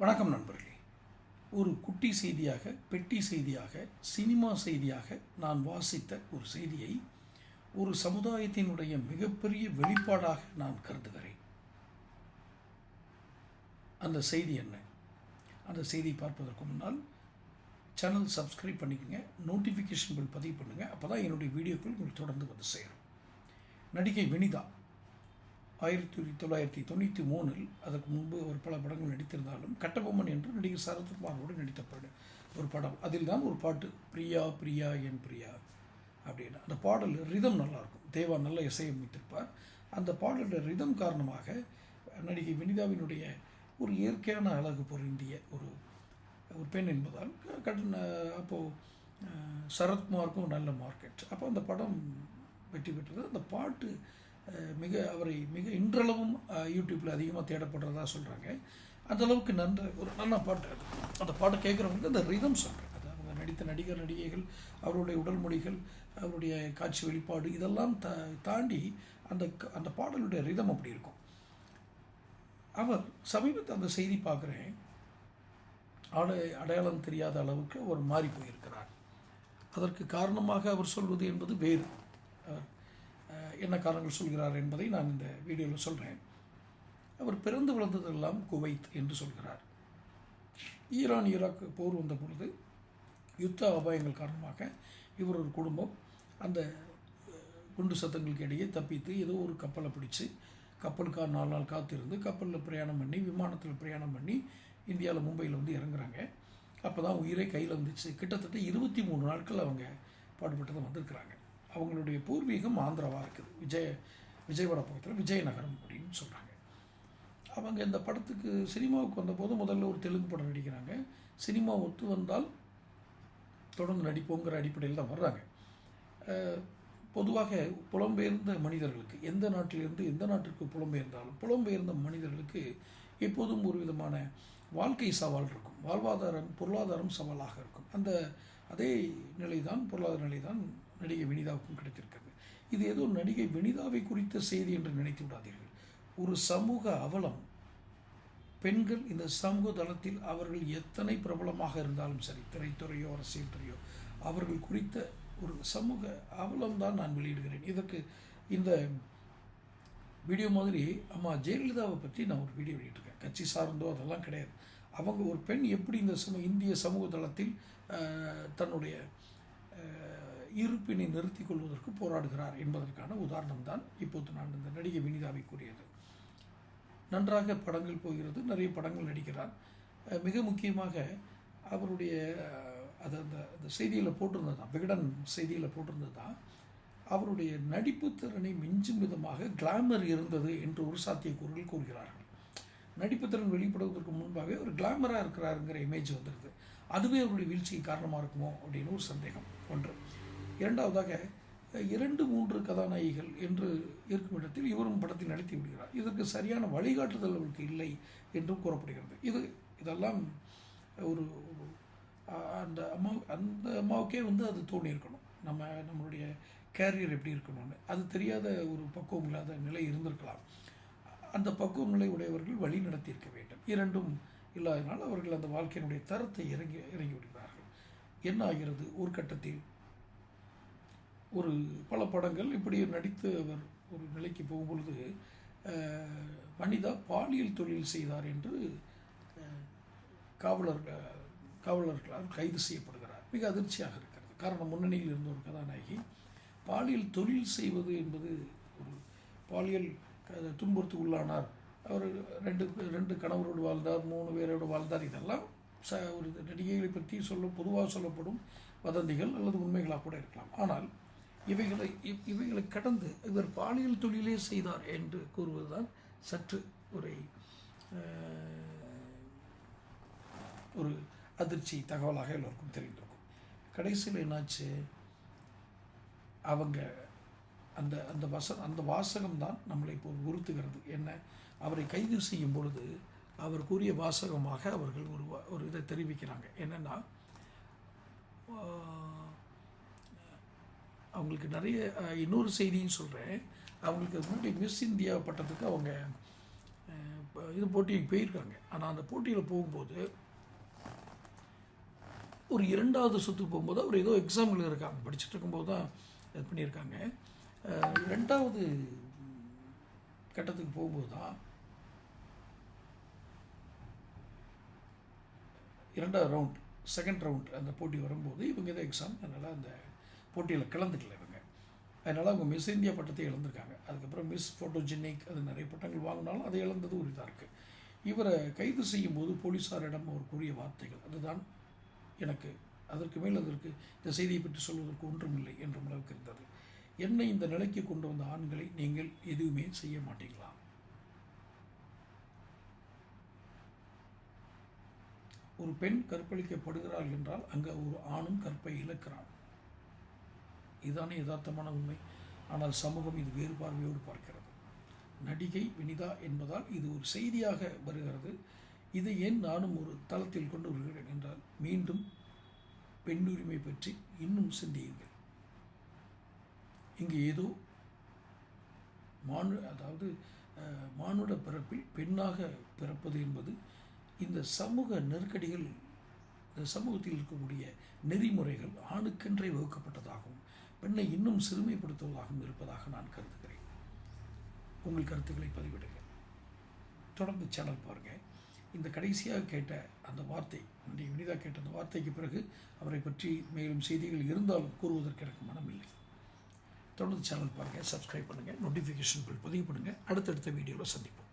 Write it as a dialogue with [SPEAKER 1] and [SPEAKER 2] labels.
[SPEAKER 1] வணக்கம் நண்பர்களே. ஒரு குட்டி செய்தியாக பெட்டி செய்தியாக சினிமா செய்தியாக நான் வாசித்த ஒரு செய்தியை ஒரு சமுதாயத்தினுடைய மிகப்பெரிய வெளிப்பாடாக நான் கருதுகிறேன். அந்த செய்தி என்ன? அந்த செய்தி பார்ப்பதற்கு முன்னால் சேனல் சப்ஸ்கிரைப் பண்ணிக்கோங்க நோட்டிஃபிகேஷன் பில் பதிவு பண்ணுங்கள் அப்போ தான் என்னுடைய வீடியோக்கள் உங்களுக்கு தொடர்ந்து வந்து சேரும். நடிகை வினிதா ஆயிரத்தி தொள்ளாயிரத்தி தொண்ணூற்றி மூணில் அதற்கு முன்பு ஒரு பல படங்கள் நடித்திருந்தாலும் கட்டபொம்மன் என்று நடிகர் சரத்குமாரோடு நடித்த படம் ஒரு படம். அதில் தான் ஒரு பாட்டு பிரியா பிரியா என் பிரியா அப்படின்னு. அந்த பாடல் ரிதம் நல்லாயிருக்கும். தேவா நல்ல இசையமைத்திருப்பார் அந்த பாடலோட ரிதம் காரணமாக நடிகை வினிதாவினுடைய ஒரு இயற்கையான அழகு பொருந்திய ஒரு ஒரு பெண் என்பதால் கடன் அப்போது சரத்குமாருக்கும் நல்ல மார்க்கெட். அப்போ அந்த படம் வெற்றி பெற்றது. அந்த பாட்டு மிக அவரை மிக இன்றளவும் யூடியூப்பில் அதிகமாக தேடப்படுறதா சொல்கிறாங்க அந்த அளவுக்கு நன்ற ஒரு நல்ல பாட்டு அது. அந்த பாட்டை கேட்குறவங்க அந்த ரிதம் சொல்கிறேன் அது அவங்க நடித்த நடிகர் நடிகைகள் அவருடைய உடல் மொழிகள் அவருடைய காட்சி வெளிப்பாடு இதெல்லாம் தா தாண்டி அந்த அந்த பாடலுடைய ரிதம் அப்படி இருக்கும். அவர் சமீபத்தில் அந்த செய்தி பார்க்குறேன் ஆடை அடையாளம் தெரியாத அளவுக்கு அவர் மாறி போயிருக்கிறார். அதற்கு காரணமாக அவர் சொல்வது என்பது வேறு. என்ன காரணங்கள் சொல்கிறார் என்பதை நான் இந்த வீடியோவில் சொல்கிறேன் அவர் பிறந்து வளர்ந்ததெல்லாம் குவைத் என்று சொல்கிறார். ஈரான் ஈராக் போர் வந்த பொழுது யுத்த அபாயங்கள் காரணமாக இவர் ஒரு குடும்பம் அந்த குண்டு சத்தங்களுக்கு இடையே தப்பித்து ஏதோ ஒரு கப்பலை பிடிச்சி கப்பலுக்காக நாலு நாள் காத்திருந்து கப்பலில் பிரயாணம் பண்ணி விமானத்தில் பிரயாணம் பண்ணி இந்தியாவில் மும்பையில் வந்து இறங்குறாங்க. அப்போ தான் உயிரே கையில் வந்துச்சு. கிட்டத்தட்ட இருபத்தி மூணு நாட்கள் அவங்க பாடுபட்டதை வந்திருக்கிறாங்க. அவங்களுடைய பூர்வீகம் ஆந்திராவாக இருக்குது. விஜய விஜயவாடா பக்கத்தில் விஜயநகரம் அப்படின்னு சொல்கிறாங்க அவங்க இந்த படத்துக்கு சினிமாவுக்கு வந்தபோது முதல்ல ஒரு தெலுங்கு படம் நடிக்கிறாங்க. சினிமா ஒத்து வந்தால் தொடர்ந்து நடிப்போங்கிற அடிப்படையில் தான் வர்றாங்க. பொதுவாக புலம்பெயர்ந்த மனிதர்களுக்கு எந்த நாட்டிலிருந்து எந்த நாட்டிற்கு புலம்பெயர்ந்தாலும் புலம்பெயர்ந்த மனிதர்களுக்கு எப்போதும் ஒரு விதமான வாழ்க்கை சவால் இருக்கும். வாழ்வாதாரம் பொருளாதாரம் சவாலாக இருக்கும். அந்த அதே நிலைதான் பொருளாதார நிலைதான் நடிகை வினிதாவுக்கும் கிடைத்திருக்கிறது. இது ஏதோ நடிகை வினிதாவை குறித்த செய்தி என்று நினைத்து விடாதீர்கள். ஒரு சமூக அவலம். பெண்கள் இந்த சமூக தளத்தில் அவர்கள் எத்தனை பிரபலமாக இருந்தாலும் சரி திரைத்துறையோ அரசியல் துறையோ அவர்கள் குறித்த ஒரு சமூக அவலம் தான் நான் வெளியிடுகிறேன். இதற்கு இந்த வீடியோ மாதிரி அம்மா ஜெயலலிதாவை பற்றி நான் ஒரு வீடியோ வெளியிட்டிருக்கேன். கட்சி சார்ந்தோ அதெல்லாம் கிடையாது. அவங்க ஒரு பெண் எப்படி இந்த சமூக இந்திய சமூக தளத்தில் தன்னுடைய இருப்பினை நிறுத்திக் கொள்வதற்கு போராடுகிறார் என்பதற்கான உதாரணம் தான் இப்போது நான் இந்த நடிகை வினிதாவை கூறியது. நன்றாக படங்கள் போகிறது நிறைய படங்கள் நடிக்கிறார். மிக முக்கியமாக அவருடைய அது அந்த அந்த செய்தியில் போட்டிருந்தது தான் விகடன் செய்தியில் போட்டிருந்தது தான் அவருடைய நடிப்பு திறனை மிஞ்சும் விதமாக கிளாமர் இருந்தது என்று ஒரு சாத்தியக்கூறுகள் கூறுகிறார்கள். நடிப்பு திறன் வெளிப்படுவதற்கு முன்பாகவே ஒரு கிளாமராக இருக்கிறாருங்கிற இமேஜ் வந்துடுது அதுவே அவருடைய வீழ்ச்சிக்கு காரணமாக இருக்குமோ அப்படின்னு ஒரு சந்தேகம் ஒன்று. இரண்டாவதாக இரண்டு மூன்று கதாநாயகிகள் என்று இருக்கும் இடத்தில் இவரும் படத்தில் நடித்து விடுகிறார். இதற்கு சரியான வழிகாட்டுதல் அவருக்கு இல்லை என்றும் கூறப்படுகிறது. இது இதெல்லாம் ஒரு அந்த அம்மா அந்த அம்மாவுக்கே வந்து அது தோணி இருக்கணும். நம்ம நம்மளுடைய கேரியர் எப்படி இருக்கணும்னு. அது தெரியாத ஒரு பக்குவம் இல்லாத நிலை இருந்திருக்கலாம். அந்த பக்குவம் நிலை உடையவர்கள் வழி நடத்தியிருக்க வேண்டும். இரண்டும் இல்லாதனால் அவர்கள் அந்த வாழ்க்கையினுடைய தரத்தை இறங்கி இறங்கி விடுகிறார்கள். என்ன ஆகிறது? ஒரு கட்டத்தில் ஒரு பல படங்கள் இப்படி நடித்து அவர் ஒரு நிலைக்கு போகும்பொழுது வனிதா பாலியல் தொழில் செய்தார் என்று காவலர் காவலர்களால் கைது செய்யப்படுகிறார். மிக அதிர்ச்சியாக இருக்கிறது. காரணம் முன்னணியில் இருந்த ஒரு கதாநாயகி. பாலியல் தொழில் செய்வது என்பது ஒரு பாலியல் துன்புறுத்து உள்ளானார். அவர் ரெண்டு ரெண்டு கணவரோடு வாழ்ந்தார் மூணு பேரோடு வாழ்ந்தார். இதெல்லாம் ச ஒரு நடிகைகளை பற்றி சொல்ல பொதுவாக சொல்லப்படும் வதந்திகள் அல்லது உண்மைகளாக கூட இருக்கலாம். ஆனால் இவைகளை இவ்- இவைகளை கடந்து இவர் பாலியல் தொழிலே செய்தார் என்று கூறுவதுதான் சற்று ஒரு ஒரு அதிர்ச்சி தகவலாக எல்லோருக்கும் தெரிந்திருக்கும். கடைசியில் என்னாச்சு? அவங்க அந்த அந்த வச அந்த வாசகம் தான் நம்மளை இப்போ உறுத்துகிறது என்ன? அவரை கைது செய்யும் பொழுது அவர் கூறிய வாசகமாக அவர்கள் ஒரு ஒரு இதை தெரிவிக்கிறாங்க. என்னென்னா அவங்களுக்கு நிறைய இன்னொரு செய்தியும் சொல்கிறேன் அவங்களுக்கு முன்னாடி மிஸ் இந்தியா பட்டத்துக்கு அவங்க இது போட்டிக்கு போயிருக்காங்க. ஆனால் அந்த போட்டியில் போகும்போது ஒரு இரண்டாவது சுற்று போகும்போது அவர் ஏதோ எக்ஸாம் இருக்காங்க படிச்சுட்டு இருக்கும்போது தான் இது பண்ணியிருக்காங்க. ரெண்டாவது கட்டத்துக்கு போகும்போது தான் இரண்டாவது ரவுண்ட் செகண்ட் ரவுண்ட் அந்த போட்டி வரும்போது இவங்க ஏதோ எக்ஸாம் அதனால் அந்த போட்டியில் கலந்துக்கல இவங்க. அதனால் அவங்க மிஸ் இந்தியா பட்டத்தை இழந்திருக்காங்க. அதுக்கப்புறம் மிஸ் ஃபோட்டோஜெனிக் அது நிறைய பட்டங்கள் வாங்கினாலும் அதை இழந்தது ஒரு இதாக இருக்குது இவரை கைது செய்யும்போது போலீஸாரிடம் அவர் கூறிய வார்த்தைகள் அதுதான் எனக்கு அதற்கு மேல் அதற்கு இந்த செய்தியை பற்றி சொல்வதற்கு ஒன்றுமில்லை என்ற அளவுக்கு இருந்தது. என்னை இந்த நிலைக்கு கொண்டு வந்த ஆண்களை நீங்கள் எதுவுமே செய்ய மாட்டீங்களா? ஒரு பெண் கற்பழிக்கப்படுகிறாள் என்றால் அங்கே ஒரு ஆணும் கற்பை இழக்கிறான். இதுதானே யதார்த்தமான உண்மை. ஆனால் சமூகம் இது வேறு பார்வையோடு பார்க்கிறது. நடிகை வினிதா என்பதால் இது ஒரு செய்தியாக வருகிறது. இதை ஏன் நானும் ஒரு தளத்தில் கொண்டு வருகிறேன் என்றால் மீண்டும் பெண்ணுரிமை பற்றி இன்னும் சிந்தியுங்கள். இங்கு ஏதோ மானு அதாவது அஹ், மானுட பிறப்பில் பெண்ணாக பிறப்பது என்பது இந்த சமூக நெருக்கடிகள் இந்த சமூகத்தில் இருக்கக்கூடிய நெறிமுறைகள் ஆணுக்கென்றே வகுக்கப்பட்டதாகவும் பெண்ணை இன்னும் சிறுமைப்படுத்துவதாகவும் இருப்பதாக நான் கருதுகிறேன். உங்கள் கருத்துக்களை பதிவிடுங்க தொடர்ந்து சேனல் பாருங்கள் இந்த கடைசியாக கேட்ட அந்த வார்த்தை நடிகை வினிதா கேட்ட அந்த வார்த்தைக்கு பிறகு அவரை பற்றி மேலும் செய்திகள் இருந்தாலும் கூறுவதற்கு எனக்கு மனமில்லை. தொடர்ந்து சேனல் பாருங்கள் சப்ஸ்கிரைப் பண்ணுங்கள் நோட்டிஃபிகேஷன் பில் பதிவு பண்ணுங்கள் அடுத்தடுத்த வீடியோவில் சந்திப்போம்.